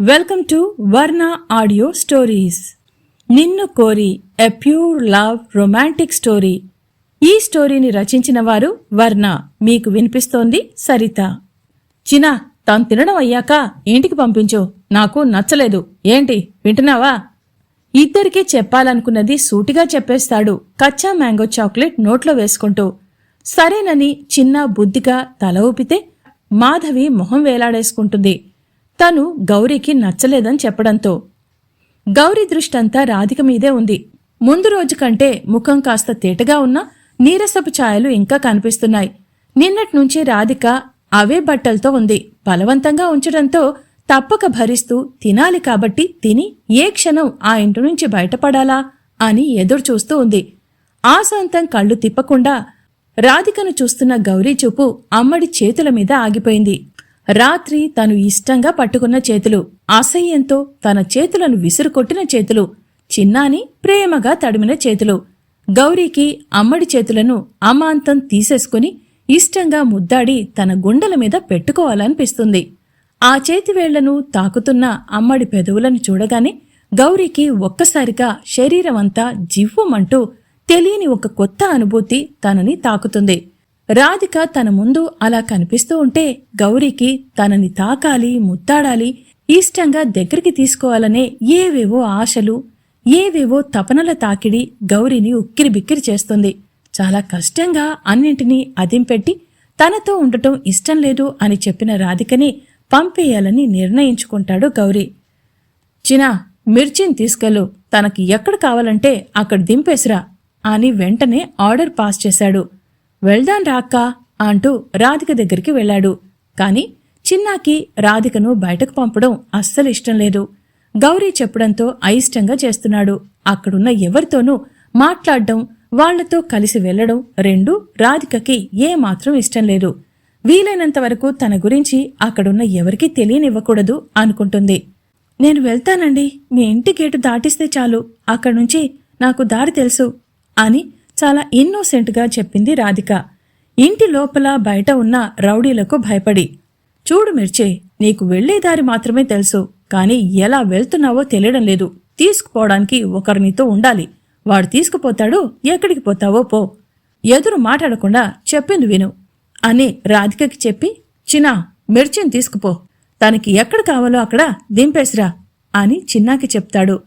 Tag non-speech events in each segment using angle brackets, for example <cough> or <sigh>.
Welcome to Varna audio stories నిన్ను కోరి a pure love romantic story ఈ స్టోరీని రచించిన వారు వర్ణ మీకు వినిపిస్తోంది సరిత. చినా తాను తినడం అయ్యాక ఇంటికి పంపించు. నాకు నచ్చలేదు. ఏంటి? వింటున్నావా? ఇద్దరికీ చెప్పాలనుకున్నది సూటిగా చెప్పేస్తాడు. కచ్చా మ్యాంగో చాక్లెట్ నోట్లో వేసుకుంటూ. సరేనని చిన్న బుద్ధిగా తల ఊపితే మాధవి మొహం వేలాడేసుకుంటుంది. తను గౌరీకి నచ్చలేదని చెప్పడంతో. గౌరీ దృష్టంతా రాధిక మీదే ఉంది. ముందు రోజు కంటే ముఖం కాస్త తేటగా ఉన్నా నీరసపు ఛాయలు ఇంకా కనిపిస్తున్నాయి. నిన్నటి నుంచి రాధిక అవే బట్టలతో ఉంది. బలవంతంగా ఉంచడంతో తప్పక భరిస్తూ తినాలి కాబట్టి తిని ఏ క్షణం ఆ ఇంటి నుంచి బయటపడాలా అని ఎదురు చూస్తూ ఉంది. ఆశాంతం కళ్ళు తిప్పకుండా రాధికను చూస్తున్న గౌరీ చూపు అమ్మడి చేతుల మీద ఆగిపోయింది. రాత్రి తను ఇష్టంగా పట్టుకున్న చేతులు అసహ్యంతో తన చేతులను విసురుకొట్టిన చేతులు చిన్నాని ప్రేమగా తడిమిన చేతులు గౌరీకి అమ్మడి చేతులను అమాంతం తీసేసుకుని ఇష్టంగా ముద్దాడి తన గుండెల మీద పెట్టుకోవాలనిపిస్తుంది. ఆ చేతివేళ్ళను తాకుతున్న అమ్మడి పెదవులను చూడగానే గౌరీకి ఒక్కసారిగా శరీరమంతా జివ్వమంటూ తెలియని ఒక కొత్త అనుభూతి తనని తాకుతుంది. రాధిక తన ముందు అలా కనిపిస్తూ ఉంటే గౌరీకి తనని తాకాలి ముద్దాడాలి ఇష్టంగా దగ్గరికి తీసుకోవాలనే ఏవేవో ఆశలు ఏవేవో తపనల తాకిడి గౌరీని ఉక్కిరి బిక్కిరి చేస్తుంది. చాలా కష్టంగా అన్నింటినీ అదింపెట్టి తనతో ఉండటం ఇష్టం లేదు అని చెప్పిన రాధికని పంపేయాలని నిర్ణయించుకుంటాడు గౌరీ. చినా మిర్చిని తీసుకెళ్ళు. తనకి ఎక్కడ కావాలంటే అక్కడ దింపేసిరా అని వెంటనే ఆర్డర్ పాస్ చేశాడు. వెళ్దాం రాక్కా అంటూ రాధిక దగ్గరికి వెళ్ళాడు. కాని చిన్నాకి రాధికను బయటకు పంపడం అస్సలు ఇష్టం లేదు. గౌరీ చెప్పడంతో అయిష్టంగా చేస్తున్నాడు. అక్కడున్న ఎవరితోనూ మాట్లాడడం వాళ్ళతో కలిసి వెళ్ళడం రెండూ రాధికకి ఏమాత్రం ఇష్టం లేదు. వీలైనంత వరకు తన గురించి అక్కడున్న ఎవరికీ తెలియనివ్వకూడదు అనుకుంటుంది. నేను వెళ్తానండి. మీ ఇంటి గేటు దాటిస్తే చాలు. అక్కడి నుంచి నాకు దారి తెలుసు అని చాలా ఇన్నోసెంట్గా చెప్పింది రాధిక. ఇంటి లోపల బయట ఉన్న రౌడీలకు భయపడి చూడు మిర్చే నీకు వెళ్ళేదారి మాత్రమే తెలుసు కానీ ఎలా వెళ్తున్నావో తెలియడం లేదు. తీసుకుపోవడానికి ఒకరినితో ఉండాలి. వాడు తీసుకుపోతాడు ఎక్కడికి పోతావో పో. ఎదురు మాట్లాడకుండా చెప్పింది విను అని రాధికకి చెప్పి చిన్నా మిర్చిని తీసుకుపో. తనకి ఎక్కడ కావాలో అక్కడ దింపేసిరా అని చిన్నాకి చెప్తాడు.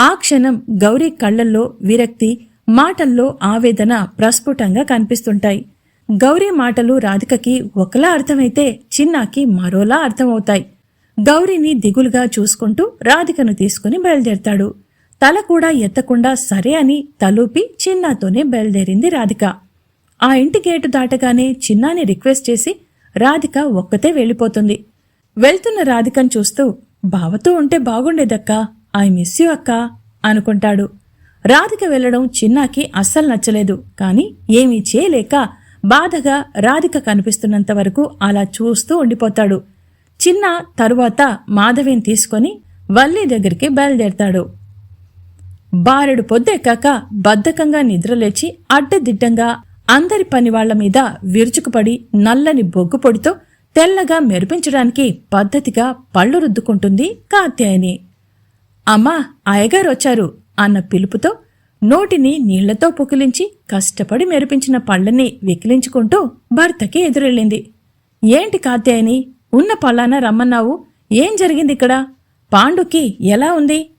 ఆ క్షణం గౌరీ కళ్ళల్లో విరక్తి మాటల్లో ఆవేదన ప్రస్ఫుటంగా కనిపిస్తుంటాయి. గౌరీ మాటలు రాధికకి ఒకలా అర్థమైతే చిన్నాకి మరోలా అర్థమవుతాయి. గౌరీని దిగులుగా చూసుకుంటూ రాధికను తీసుకుని బయలుదేరతాడు. తల కూడా ఎత్తకుండా సరే అని తలూపి చిన్నాతోనే బయలుదేరింది రాధిక. ఆ ఇంటి గేటు దాటగానే చిన్నాని రిక్వెస్ట్ చేసి రాధిక ఒక్కతే వెళ్ళిపోతుంది. వెళ్తున్న రాధికను చూస్తూ బావతో ఉంటే బాగుండేదక్కా ఐ మిస్ యూ అక్కా అనుకుంటాడు. రాధిక వెళ్ళడం చిన్నాకి అస్సలు నచ్చలేదు. కానీ ఏమీ చేయలేక బాధగా రాధిక కనిపిస్తున్నంత వరకు అలా చూస్తూ ఉండిపోతాడు. చిన్న తరువాత మాధవిని తీసుకొని వల్లి దగ్గరికి బయలుదేరతాడు. బారెడు పొద్దెక్కాక బద్ధకంగా నిద్రలేచి అడ్డదిడ్డంగా అందరి పనివాళ్ళ మీద విరుచుకుపడి నల్లని బొగ్గు పొడితో తెల్లగా మెరిపించడానికి పద్ధతిగా పళ్ళు రుద్దుకుంటుంది కాత్యాయని. అమ్మా అయ్యగారొచ్చారు అన్న పిలుపుతో నోటిని నీళ్ళతో పుకిలించి కష్టపడి మెరిపించిన పళ్ళని వెకిలించుకుంటూ భర్తకి ఎదురెళ్ళింది. ఏంటి కాత్యాయని? ఉన్న పళ్ళాన రమ్మన్నావు. ఏం జరిగింది ఇక్కడ పాండుకి ఎలా ఉంది?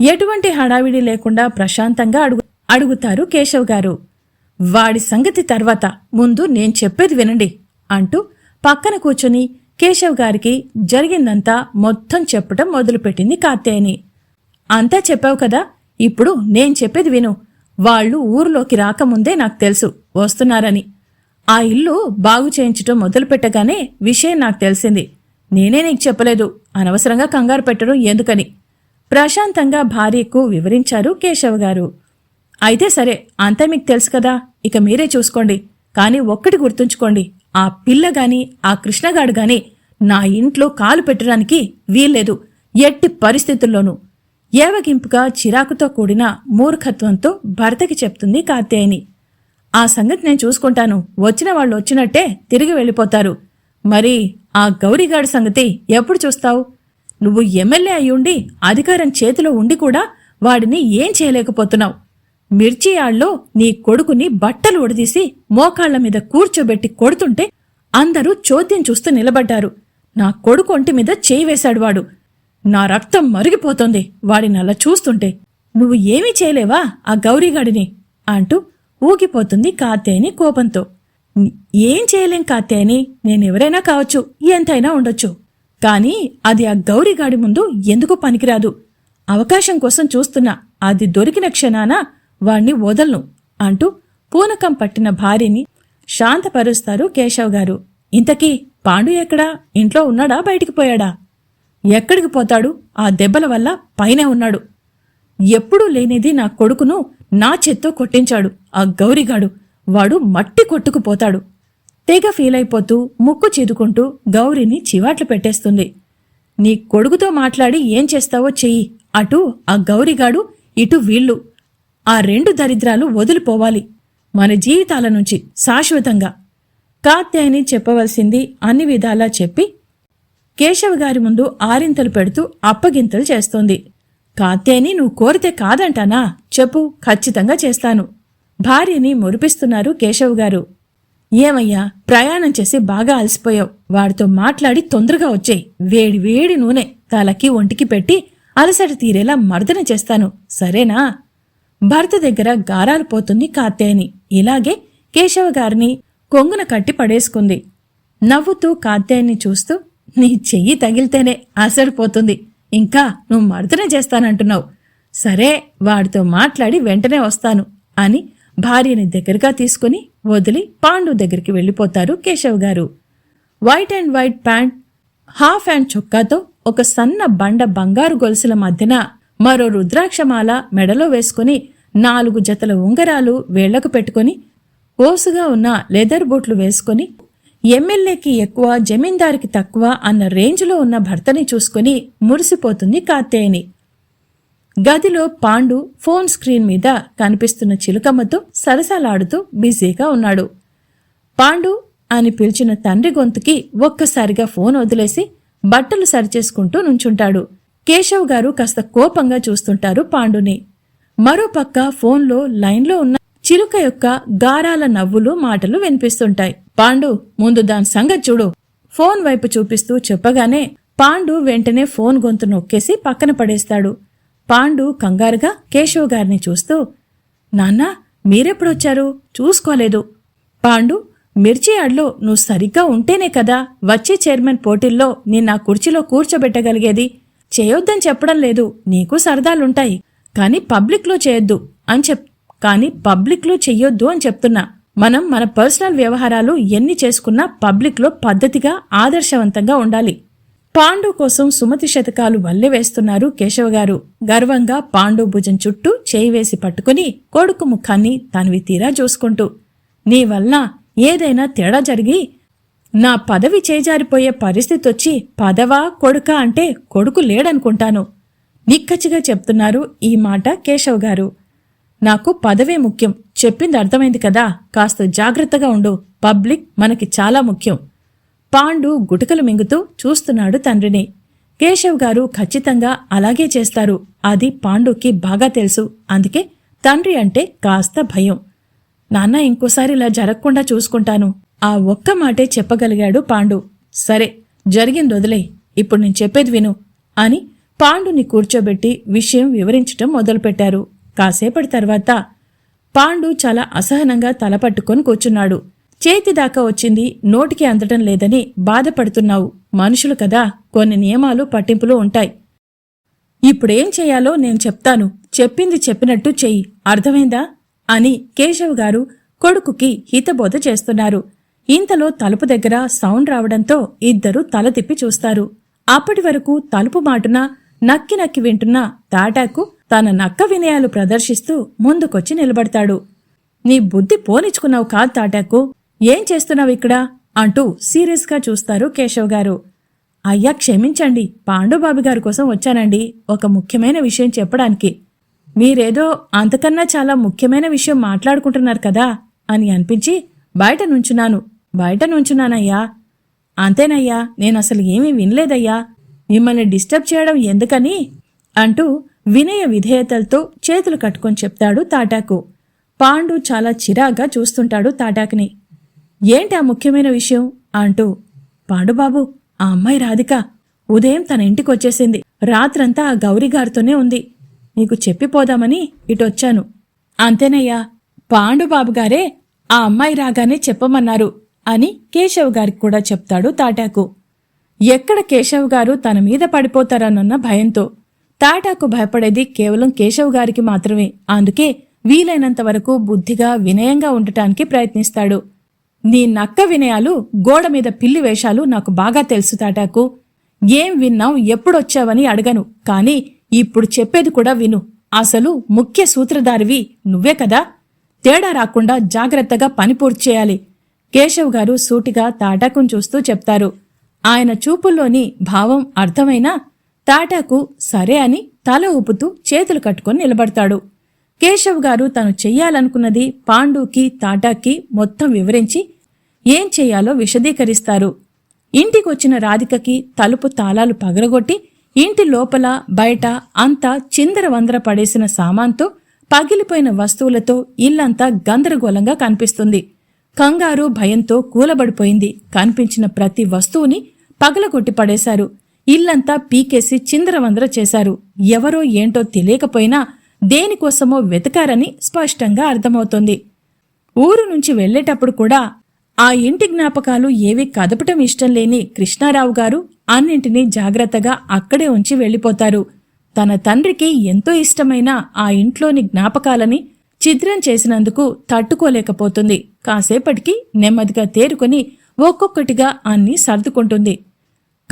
ఎటువంటి హడావిడి లేకుండా ప్రశాంతంగా అడుగు అడుగుతారు కేశవ్ గారు. వాడి సంగతి తర్వాత. ముందు నేను చెప్పేది వినండి అంటూ పక్కన కూర్చుని కేశవ్ గారికి జరిగిందంతా మొత్తం చెప్పటం మొదలుపెట్టింది కాత్యాయని. అంతా చెప్పావు కదా? ఇప్పుడు నేను చెప్పేది విను. వాళ్ళు ఊర్లోకి రాకముందే నాకు తెలుసు. వస్తున్నారని. ఆ ఇల్లు బాగు చేయించటం మొదలుపెట్టగానే విషయం నాకు తెలిసింది. నేనే నీకు చెప్పలేదు. అనవసరంగా కంగారు పెట్టడం ఎందుకని? ప్రశాంతంగా భార్యకు వివరించారు కేశవ్ గారు. అయితే సరే అంతా మీకు తెలుసు కదా. ఇక మీరే చూసుకోండి. కానీ ఒక్కటి గుర్తుంచుకోండి. ఆ పిల్ల గాని ఆ కృష్ణగాడు గాని నా ఇంట్లో కాలు పెట్టడానికి వీల్లేదు. ఎట్టి పరిస్థితుల్లోనూ. ఏవగింపుగా చిరాకుతో కూడిన మూర్ఖత్వంతో భర్తకి చెప్తుంది కాత్యాయని ఆ సంగతి నేను చూసుకుంటాను. వచ్చిన వాళ్ళు వచ్చినట్టే తిరిగి వెళ్ళిపోతారు. మరి ఆ గౌరీగాడి సంగతి ఎప్పుడు చూస్తావు? నువ్వు ఎమ్మెల్యే అయ్యుండి అధికారం చేతిలో ఉండి కూడా వాడిని ఏం చేయలేకపోతున్నావు? మిర్చి ఆళ్ళలో నీ కొడుకుని బట్టలు ఉడదీసి మోకాళ్ళ మీద కూర్చోబెట్టి కొడుతుంటే అందరూ చోద్యం చూస్తూ నిలబడ్డారు. నా కొడుకు ఒంటి మీద చేయి వేశాడు వాడు. నా రక్తం మరిగిపోతోంది. వాడిని అలా చూస్తుంటే నువ్వు ఏమీ చేయలేవా ఆ గౌరీగాడిని? అంటూ ఊగిపోతుంది కాత్యాయని కోపంతో. ఏం చేయలేం కాత్యాయని నేనెవరైనా కావచ్చు ఎంతైనా ఉండొచ్చు. కానీ అది ఆ గౌరీగాడి ముందు ఎందుకు పనికిరాదు? అవకాశం కోసం చూస్తున్నా అది దొరికిన క్షణాన వాణ్ణి వదలను అంటూ పూనకం పట్టిన భార్యని శాంతపరుస్తారు కేశవ్ గారు. ఇంతకీ పాండు ఎక్కడా? ఇంట్లో ఉన్నాడా? బయటికి పోయాడా? ఎక్కడికి పోతాడు? ఆ దెబ్బల వల్ల పైనే ఉన్నాడు. ఎప్పుడూ లేనిది నా కొడుకును నా చేత్తో కొట్టించాడు. ఆ గౌరిగాడు వాడు మట్టి కొట్టుకుపోతాడు తెగ ఫీలైపోతూ ముక్కు చీదుకుంటూ గౌరిని చివాట్లు పెట్టేస్తుంది. నీ కొడుకుతో మాట్లాడి ఏం చేస్తావో చెయ్యి అటు ఆ గౌరిగాడు ఇటు వీళ్ళు. ఆ రెండు దరిద్రాలు వదిలిపోవాలి. మన జీవితాల నుంచి శాశ్వతంగా. కాత్యాయని చెప్పవలసింది అన్ని విధాలా చెప్పి కేశవ్ గారి ముందు ఆరింతలు పెడుతూ అప్పగింతలు చేస్తోంది. కాత్యాయని నువ్వు కోరితే కాదంటానా? చెప్పు ఖచ్చితంగా చేస్తాను. భార్యని మురిపిస్తున్నారు కేశవ్ గారు. ఏమయ్యా ప్రయాణం చేసి బాగా అలసిపోయావు. వాడితో మాట్లాడి తొందరగా వచ్చేయి. వేడి వేడి నూనె తలకి ఒంటికి పెట్టి అలసట తీరేలా మర్దన చేస్తాను. సరేనా? భర్త దగ్గర గారాలు పోతుంది కాత్యాయని. ఇలాగే కేశవ గారిని కొంగున కట్టి పడేసుకుంది. నవ్వుతూ కాత్యాయని చూస్తూ నీ చెయ్యి తగిలితేనే అసడిపోతుంది ఇంకా నువ్వు మర్దన చేస్తానంటున్నావు. సరే వాడితో మాట్లాడి వెంటనే వస్తాను అని భార్యని దగ్గరగా తీసుకుని వదిలి పాండు దగ్గరికి వెళ్ళిపోతారు కేశవ్ గారు. White and white pant half and చొక్కాతో ఒక సన్న బండ బంగారు గొలుసుల మధ్యన మరో రుద్రాక్షమాల మెడలో వేసుకుని నాలుగు జతల ఉంగరాలు వేళ్ళకు పెట్టుకుని ఓసుగా ఉన్న లెదర్ బూట్లు వేసుకుని ఎమ్మెల్యేకి ఎక్కువ జమీందారికి తక్కువ అన్న రేంజ్లో ఉన్న భర్తని చూసుకుని మురిసిపోతుంది కాత్యాయని. గదిలో పాండు ఫోన్ స్క్రీన్ మీద కనిపిస్తున్న చిలుకమ్మతో సరసాలాడుతూ బిజీగా ఉన్నాడు. పాండు అని పిలిచిన తండ్రి గొంతుకి ఒక్కసారిగా ఫోన్ వదిలేసి బట్టలు సరిచేసుకుంటూ నుంచుంటాడు. కేశవ్ గారు కాస్త కోపంగా చూస్తుంటారు పాండుని. మరోపక్క ఫోన్లో లైన్లో ఉన్న చిలుక యొక్క గారాల నవ్వులు మాటలు వినిపిస్తుంటాయి. పాండు ముందు దాని సంగతి చూడు. ఫోన్ వైపు చూపిస్తూ చెప్పగానే పాండు వెంటనే ఫోన్ గొంతు నొక్కేసి పక్కన పడేస్తాడు. పాండు కంగారుగా కేశవ్ గారిని చూస్తూ నాన్నా మీరెప్పుడొచ్చారు చూసుకోలేదు. పాండు మిర్చి అడ్లో నువ్వు సరిగ్గా ఉంటేనే కదా వచ్చే చైర్మన్ పోటీల్లో నిన్న కుర్చీలో కూర్చోబెట్టగలిగేది. చేయొద్దని చెప్పడం లేదు నీకు సరదాలుంటాయి. కానీ పబ్లిక్లో చేయొద్దు అని చెప్ కానీ పబ్లిక్లో చెయ్యొద్దు అని చెప్తున్నా. మనం మన పర్సనల్ వ్యవహారాలు ఎన్ని చేసుకున్నా పబ్లిక్లో పద్ధతిగా ఆదర్శవంతంగా ఉండాలి. పాండు కోసం సుమతి శతకాలు వల్లె వేస్తున్నారు కేశవ గారు గర్వంగా పాండు భుజం చుట్టూ చేయి వేసి పట్టుకుని కొడుకు ముఖాన్ని తనివి తీరా చూసుకుంటూ నీ వల్ల ఏదైనా తేడా జరిగి నా పదవి చేజారిపోయే పరిస్థితి వచ్చి పదవా కొడుకా అంటే కొడుకు లేడనుకుంటాను. నిక్కచ్చిగా చెప్తున్నారు ఈ మాట కేశవ్ గారు నాకు పదవే ముఖ్యం. చెప్పింది అర్థమైంది కదా. కాస్త జాగ్రత్తగా ఉండు. పబ్లిక్ మనకి చాలా ముఖ్యం. పాండు గుటకలు మింగుతూ చూస్తున్నాడు తండ్రిని. కేశవ్ గారు ఖచ్చితంగా అలాగే చేస్తారు. అది పాండుకి బాగా తెలుసు. అందుకే తండ్రి అంటే కాస్త భయం. నాన్న ఇంకోసారి ఇలా జరగకుండా చూసుకుంటాను. ఆ ఒక్క మాటే చెప్పగలిగాడు పాండు. సరే జరిగింది వదిలే ఇప్పుడు నేను చెప్పేది విను అని పాండుని కూర్చోబెట్టి విషయం వివరించటం మొదలుపెట్టారు. కాసేపటి తర్వాత పాండు చాలా అసహనంగా తలపట్టుకొని కూర్చున్నాడు. చేతి దాకా వచ్చింది నోటికి అందటం లేదని బాధపడుతున్నావు మనుషులు కదా కొన్ని నియమాలు పట్టింపులు ఉంటాయి. ఇప్పుడేం చేయాలో నేను చెప్తాను చెప్పింది చెప్పినట్టు చెయ్యి అర్థమైందా? అని కేశవ్ గారు కొడుకుకి హితబోధ చేస్తున్నారు. ఇంతలో తలుపు దగ్గర సౌండ్ రావడంతో ఇద్దరు తల తిప్పి చూస్తారు. అప్పటి వరకు తలుపు మాటున నక్కి నక్కి వింటున్న తాటాకు తన నక్క వినయాలు ప్రదర్శిస్తూ ముందుకొచ్చి నిలబడతాడు. నీ బుద్ధి పోనిచ్చుకున్నావు కాదు తాటాకు. ఏం చేస్తున్నావు ఇక్కడ? అంటూ సీరియస్గా చూస్తారు కేశవ్ గారు. అయ్యా క్షమించండి. పాండుబాబు గారి కోసం వచ్చానండి. ఒక ముఖ్యమైన విషయం చెప్పడానికి. మీరేదో అంతకన్నా చాలా ముఖ్యమైన విషయం మాట్లాడుకుంటున్నారు కదా అని అనిపించి బయట నుంచున్నాను. బయట నుంచున్నానయ్యా. అంతేనయ్యా నేను అసలు ఏమీ వినలేదయ్యా. మిమ్మల్ని డిస్టర్బ్ చేయడం ఎందుకని? అంటూ వినయ విధేయతలతో చేతులు కట్టుకొని చెప్తాడు తాటాకు. పాండు చాలా చిరాగ్గా చూస్తుంటాడు తాటాకుని. ఏంటి ఆ ముఖ్యమైన విషయం? అంటూ పాండుబాబు ఆ అమ్మాయి రాధిక ఉదయం తన ఇంటికి వచ్చేసింది రాత్రంతా ఆ గౌరీగారితోనే ఉంది. నీకు చెప్పిపోదామని ఇటొచ్చాను. అంతేనయ్యా పాండుబాబు గారే ఆ అమ్మాయి రాగానే చెప్పమన్నారు అని కేశవ్ గారికి కూడా చెప్తాడు తాటాకు. ఎక్కడ కేశవ్ గారు తన మీద పడిపోతారనన్న భయంతో తాటాకు భయపడేది కేవలం కేశవ్ గారికి మాత్రమే. అందుకే వీలైనంత వరకు బుద్ధిగా వినయంగా ఉండటానికి ప్రయత్నిస్తాడు. నీ నక్క వినయాలు గోడ మీద పిల్లి వేషాలు నాకు బాగా తెలుసు తాటాకు. ఏం విన్నావు ఎప్పుడొచ్చావని అడగను. కాని ఇప్పుడు చెప్పేది కూడా విను. అసలు ముఖ్య సూత్రధారివి నువ్వే కదా? తేడా రాకుండా జాగ్రత్తగా పని పూర్తి చేయాలి. కేశవ్ గారు సూటిగా తాటాకును చూస్తూ చెప్తారు. ఆయన చూపుల్లోని భావం అర్థమైనా తాటాకు సరే అని తల ఊపుతూ చేతులు కట్టుకొని నిలబడతాడు. కేశవ్ గారు తను చెయ్యాలనుకున్నది పాండుకి తాటాకి మొత్తం వివరించి ఏం చెయ్యాలో విశదీకరిస్తారు. ఇంటికొచ్చిన రాధికకి తలుపు తాళాలు పగలగొట్టి ఇంటి లోపల బయట అంతా చిందరవందర పడేసిన సామాన్తో పగిలిపోయిన వస్తువులతో ఇల్లంతా గందరగోళంగా కనిపిస్తుంది. కంగారు భయంతో కూలబడిపోయింది. కనిపించిన ప్రతి వస్తువుని పగలగొట్టి పడేశారు. ఇల్లంతా పీకేసి చిందరవందర చేశారు. ఎవరో ఏంటో తెలియకపోయినా దేనికోసమో వెతకారని స్పష్టంగా అర్థమవుతోంది. ఊరు నుంచి వెళ్ళేటప్పుడు కూడా ఆ ఇంటి జ్ఞాపకాలు ఏవి కదపటం ఇష్టం లేని కృష్ణారావు గారు అన్నింటినీ జాగ్రత్తగా అక్కడే ఉంచి వెళ్ళిపోతారు తన తండ్రికి ఎంతో ఇష్టమైన ఆ ఇంట్లోని జ్ఞాపకాలని చిద్రం చేసినందుకు తట్టుకోలేకపోతుంది. కాసేపటికి నెమ్మదిగా తేరుకొని ఒక్కొక్కటిగా అన్నీ సర్దుకుంటుంది.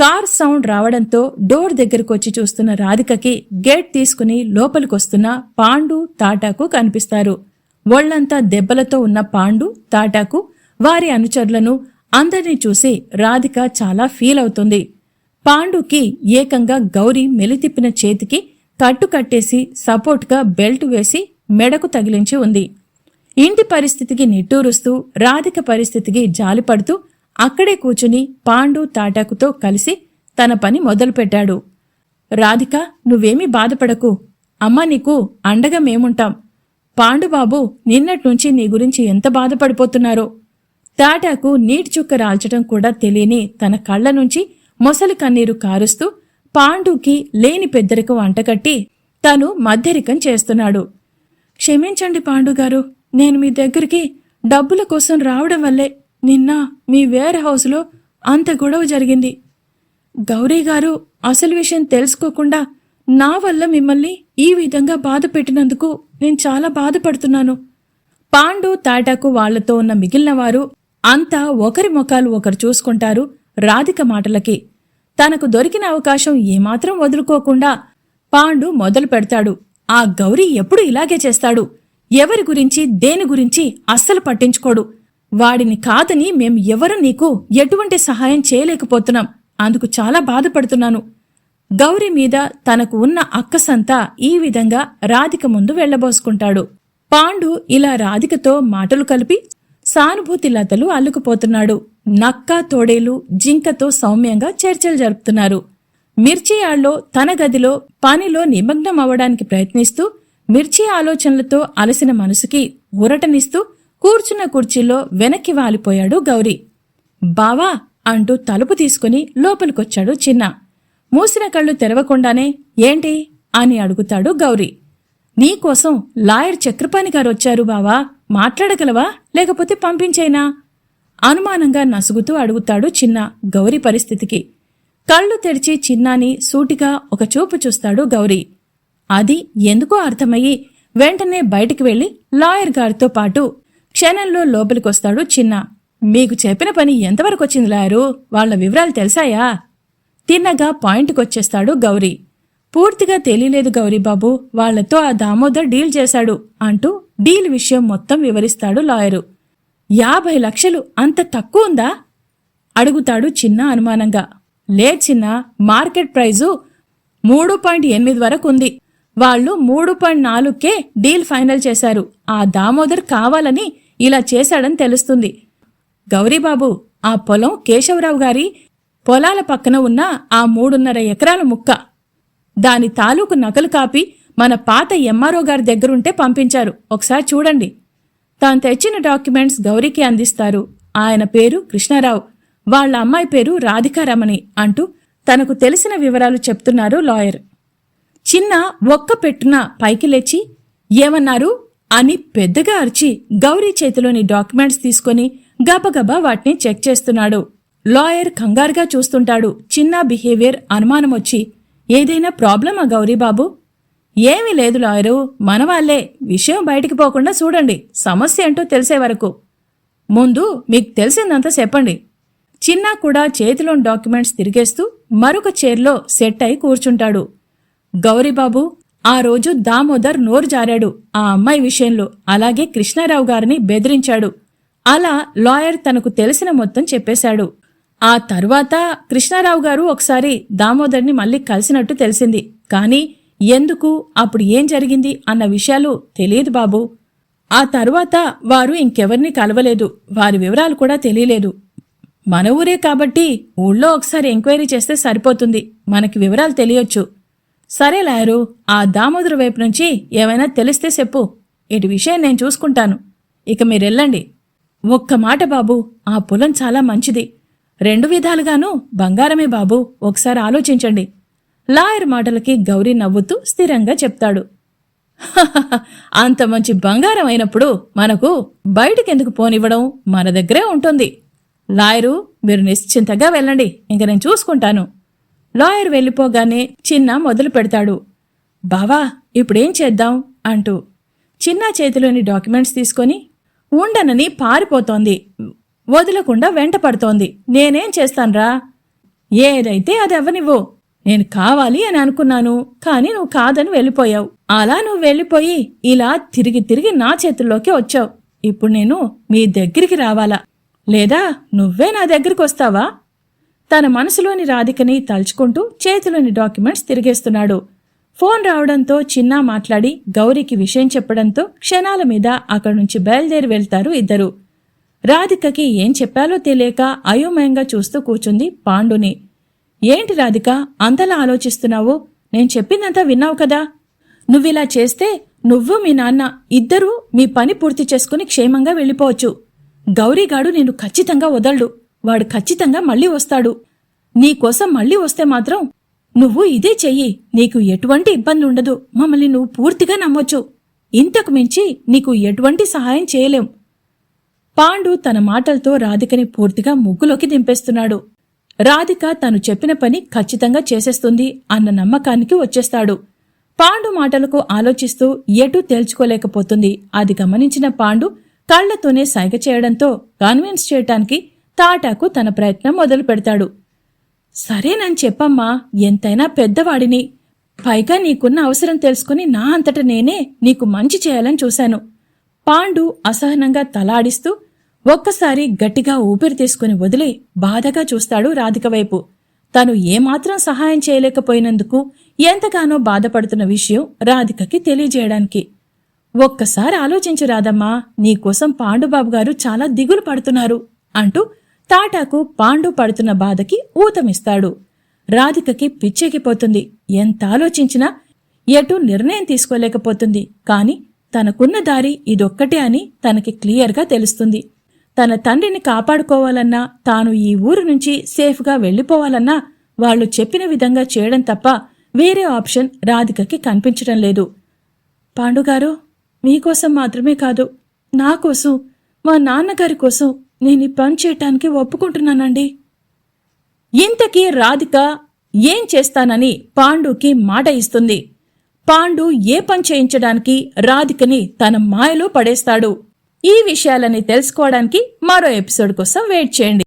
కార్ సౌండ్ రావడంతో డోర్ దగ్గరకొచ్చి చూస్తున్న రాధికకి గేట్ తీసుకుని లోపలికొస్తున్న పాండు తాటాకు కనిపిస్తారు. ఒళ్ళంతా దెబ్బలతో ఉన్న పాండు తాటాకు వారి అనుచరులను అందరినీ చూసి రాధిక చాలా ఫీల్ అవుతుంది. పాండుకి ఏకంగా గౌరీ మెలితిప్పిన చేతికి కట్టు కట్టేసి సపోర్ట్గా బెల్ట్ వేసి మెడకు తగిలించి ఉంది. ఇంటి పరిస్థితికి నిట్టూరుస్తూ రాధిక పరిస్థితికి జాలిపడుతూ అక్కడే కూచుని పాండు తాటాకుతో కలిసి తన పని మొదలుపెట్టాడు. రాధిక నువ్వేమీ బాధపడకు. అమ్మా నీకు అండగా మేముంటాం. పాండుబాబు నిన్నట్నుంచి నీ గురించి ఎంత బాధపడిపోతున్నారో. తాటాకు నీటి చుక్క రాల్చటం కూడా తెలియని తన కళ్ళ నుంచి మొసలి కన్నీరు కారుస్తూ పాండుకి లేని పెద్దరికం అంటకట్టి తను మధ్యరికం చేస్తున్నాడు. క్షమించండి పాండుగారు నేను మీ దగ్గరికి డబ్బుల కోసం రావడం వల్లే నిన్న మీ వేర్ హౌస్లో అంత గొడవ జరిగింది. గౌరీ గారు అసలు విషయం తెలుసుకోకుండా నా వల్ల మిమ్మల్ని ఈ విధంగా బాధ పెట్టినందుకు నేను చాలా బాధపడుతున్నాను. పాండు తాటాకు వాళ్ళతో ఉన్న మిగిలిన వారు అంతా ఒకరి ముఖాలు ఒకరు చూసుకుంటారు రాధిక మాటలకి. తనకు దొరికిన అవకాశం ఏమాత్రం వదులుకోకుండా పాండు మొదలు పెడతాడు. ఆ గౌరీ ఎప్పుడు ఇలాగే చేస్తాడు? ఎవరి గురించి దేని గురించి అస్సలు పట్టించుకోడు? వాడిని కాదని మేం ఎవరు నీకు ఎటువంటి సహాయం చేయలేకపోతున్నాం. అందుకు చాలా బాధపడుతున్నాను. గౌరి మీద తనకు ఉన్న అక్కసంతా ఈ విధంగా రాధిక ముందు వెళ్ళబోసుకుంటాడు పాండు ఇలా రాధికతో మాటలు కలిపి సానుభూతి లతలు అల్లుకుపోతున్నాడు. నక్క తోడేలు జింకతో సౌమ్యంగా చర్చలు జరుపుతున్నారు. మిర్చి తన గదిలో పనిలో నిమగ్నం అవ్వడానికి ప్రయత్నిస్తూ మిర్చి ఆలోచనలతో అలసిన మనసుకి ఊరటనిస్తూ కూర్చున్న కుర్చీలో వెనక్కి వాలిపోయాడు గౌరీ. బావా అంటూ తలుపు తీసుకుని లోపలికొచ్చాడు చిన్న. మూసిన కళ్ళు తెరవకుండానే ఏంటి అని అడుగుతాడు గౌరీ. నీకోసం లాయర్ చక్రపాణి గారు వచ్చారు బావా మాట్లాడగలవా? లేకపోతే పంపించేనా? అనుమానంగా నసుగుతూ అడుగుతాడు చిన్న గౌరీ పరిస్థితికి. కళ్ళు తెరిచి చిన్నాని సూటిగా ఒక చూపు చూస్తాడు గౌరీ. అది ఎందుకో అర్థమయ్యి వెంటనే బయటికి వెళ్ళి లాయర్ గారితో పాటు క్షణంలో లోపలికొస్తాడు చిన్న. మీకు చెప్పిన పని ఎంతవరకు వచ్చింది లాయరు వాళ్ళ వివరాలు తెలుసాయా? తిన్నగా పాయింట్కొచ్చేస్తాడు గౌరీ. పూర్తిగా తెలియలేదు గౌరీబాబు వాళ్ళతో ఆ దామోదర్ డీల్ చేశాడు అంటూ డీల్ విషయం మొత్తం వివరిస్తాడు లాయరు. యాభై లక్షలు అంత తక్కువ ఉందా? అడుగుతాడు చిన్న అనుమానంగా. లే చిన్న. మార్కెట్ ప్రైజు మూడు పాయింట్ ఎనిమిది వరకు ఉంది. వాళ్ళు మూడు పాయింట్ నాలుగుకే డీల్ ఫైనల్ చేశారు. ఆ దామోదర్ కావాలని ఇలా చేశాడని తెలుస్తుంది. గౌరీబాబు ఆ పొలం కేశవరావు గారి పొలాల పక్కన ఉన్న ఆ మూడున్నర ఎకరాల ముక్క. దాని తాలూకు నకలు కాపి మన పాత ఎంఆర్ఓ గారి దగ్గరుంటే పంపించారు. ఒకసారి చూడండి. తాను తెచ్చిన డాక్యుమెంట్స్ గౌరీకి అందిస్తారు. ఆయన పేరు కృష్ణారావు. వాళ్ళ అమ్మాయి పేరు రాధికారమణి అంటూ తనకు తెలిసిన వివరాలు చెప్తున్నారు లాయర్. చిన్న ఒక్క పెట్టున పైకి లేచి ఏమన్నారు? అని పెద్దగా అరిచి గౌరీ చేతిలోని డాక్యుమెంట్స్ తీసుకొని గబగబా వాటిని చెక్ చేస్తున్నాడు. లాయర్ కంగారుగా చూస్తుంటాడు. చిన్న బిహేవియర్ అనుమానమొచ్చి ఏదైనా ప్రాబ్లమా గౌరీబాబు? ఏమీ లేదు లాయరు మనవాళ్ళే విషయం బయటికి పోకుండా చూడండి. సమస్య ఏంటో తెలిసే వరకు. ముందు మీకు తెలిసిందంతా చెప్పండి. చిన్నా కూడా చేతిలోని డాక్యుమెంట్స్ తిరిగేస్తూ మరొక చైర్లో సెట్ అయి కూర్చుంటాడు. గౌరీబాబు ఆ రోజు దామోదర్ నోరు జారాడు ఆ అమ్మాయి విషయంలో. అలాగే కృష్ణారావు గారిని బెదిరించాడు. అలా లాయర్ తనకు తెలిసిన మొత్తం చెప్పేశాడు. ఆ తర్వాత కృష్ణారావు గారు ఒకసారి దామోదర్ని మళ్ళీ కలిసినట్టు తెలిసింది. కానీ ఎందుకు అప్పుడు ఏం జరిగింది అన్న విషయాలు తెలియదు బాబు. ఆ తర్వాత వారు ఇంకెవరిని కలవలేదు. వారి వివరాలు కూడా తెలియలేదు. మన ఊరే కాబట్టి ఊళ్ళో ఒకసారి ఎంక్వైరీ చేస్తే సరిపోతుంది. మనకి వివరాలు తెలియొచ్చు. సరే లాయరు ఆ దామోదరు వైపు నుంచి ఏమైనా తెలిస్తే చెప్పు. ఇటు విషయం నేను చూసుకుంటాను. ఇక మీరెళ్ళండి. ఒక్క మాట బాబు ఆ పొలం చాలా మంచిది. రెండు విధాలుగాను బంగారమే బాబు ఒకసారి ఆలోచించండి. లాయర్ మాటలకి గౌరీ నవ్వుతూ స్థిరంగా చెప్తాడు. <laughs> అంత మంచి బంగారం అయినప్పుడు మనకు బయటకెందుకు పోనివ్వడం మన దగ్గరే ఉంటుంది. లాయరు మీరు నిశ్చింతగా వెళ్ళండి. ఇంక నేను చూసుకుంటాను. లాయర్ వెళ్ళిపోగానే చిన్న మొదలు పెడతాడు. బావా ఇప్పుడేం చేద్దాం? అంటూ. చిన్న చేతిలోని డాక్యుమెంట్స్ తీసుకొని ఉండనని పారిపోతోంది. వదలకుండా వెంట పడుతోంది. నేనేం చేస్తాన్రా? ఏదైతే అది అవ్వనివ్వు. నేను కావాలి అని అనుకున్నాను కానీ నువ్వు కాదని వెళ్ళిపోయావు. అలా నువ్వు వెళ్ళిపోయి ఇలా తిరిగి తిరిగి నా చేతుల్లోకి వచ్చావు. ఇప్పుడు నేను మీ దగ్గరికి రావాలా? లేదా నువ్వే నా దగ్గరికి వస్తావా? తన మనసులోని రాధికని తలుచుకుంటూ చేతిలోని డాక్యుమెంట్స్ తిరిగేస్తున్నాడు. ఫోన్ రావడంతో చిన్న మాట్లాడి గౌరీకి విషయం చెప్పడంతో క్షణాల మీద అక్కడి నుంచి బయలుదేరి వెళ్తారు ఇద్దరు. రాధికకి ఏం చెప్పాలో తెలియక అయోమయంగా చూస్తూ కూర్చుంది పాండుని. ఏంటి రాధిక అంతలా ఆలోచిస్తున్నావు? నేను చెప్పిందంతా విన్నావు కదా? నువ్విలా చేస్తే నువ్వు మీ నాన్న ఇద్దరూ మీ పని పూర్తి చేసుకుని క్షేమంగా వెళ్ళిపోవచ్చు. గౌరీగాడు నేను ఖచ్చితంగా వదలడు. వాడు ఖచ్చితంగా మళ్ళీ వస్తాడు. నీకోసం మళ్ళీ వస్తే మాత్రం నువ్వు ఇదే చెయ్యి. నీకు ఎటువంటి ఇబ్బంది ఉండదు. మమ్మల్ని నువ్వు పూర్తిగా నమ్మొచ్చు. ఇంతకు మించి నీకు ఎటువంటి సహాయం చేయలేం. పాండు తన మాటలతో రాధికని పూర్తిగా ముగ్గులోకి దింపేస్తున్నాడు. రాధిక తను చెప్పిన పని ఖచ్చితంగా చేసేస్తుంది అన్న నమ్మకానికి వచ్చేస్తాడు. పాండు మాటలకు ఆలోచిస్తూ ఎటూ తేల్చుకోలేకపోతుంది. అది గమనించిన పాండు కాళ్ళతోనే సైగ చేయడంతో కన్విన్స్ చేయటానికి తాటాకు తన ప్రయత్నం మొదలు పెడతాడు. సరేనని చెప్పమ్మా ఎంతైనా పెద్దవాడిని. పైగా నీకున్న అవసరం తెలుసుకుని నా అంతట నేనే నీకు మంచి చేయాలని చూశాను. పాండు అసహనంగా తలాడిస్తూ ఒక్కసారి గట్టిగా ఊపిరి తీసుకుని వదిలి బాధగా చూస్తాడు రాధిక వైపు. తను ఏమాత్రం సహాయం చేయలేకపోయినందుకు ఎంతగానో బాధపడుతున్న విషయం రాధికకి తెలియజేయడానికి. ఒక్కసారి ఆలోచించు రాదమ్మా నీకోసం పాండుబాబు గారు చాలా దిగులు పడుతున్నారు అంటూ తాటాకు పాండు పడుతున్న బాధకి ఊతమిస్తాడు. రాధికకి పిచ్చెక్కిపోతుంది. ఎంత ఆలోచించినా ఎటు నిర్ణయం తీసుకోలేకపోతుంది. కాని తనకున్న దారి ఇదొక్కటే అని తనకి క్లియర్గా తెలుస్తుంది. తన తండ్రిని కాపాడుకోవాలన్నా తాను ఈ ఊరు నుంచి సేఫ్గా వెళ్ళిపోవాలన్నా వాళ్ళు చెప్పిన విధంగా చేయడం తప్ప వేరే ఆప్షన్ రాధికకి కనిపించడం లేదు. పాండుగారు మీకోసం మాత్రమే కాదు నా కోసం మా నాన్నగారి కోసం నేను ఈ పని చేయటానికి ఒప్పుకుంటున్నానండి. ఇంతకీ రాధిక ఏం చేస్తానని పాండుకి మాట ఇస్తుంది. పాండు ఏ పని చేయించడానికి రాధికని తన మాయలో పడేస్తాడు. ఈ విషయాలని తెలుసుకోవడానికి మరో ఎపిసోడ్ కోసం వెయిట్ చేయండి.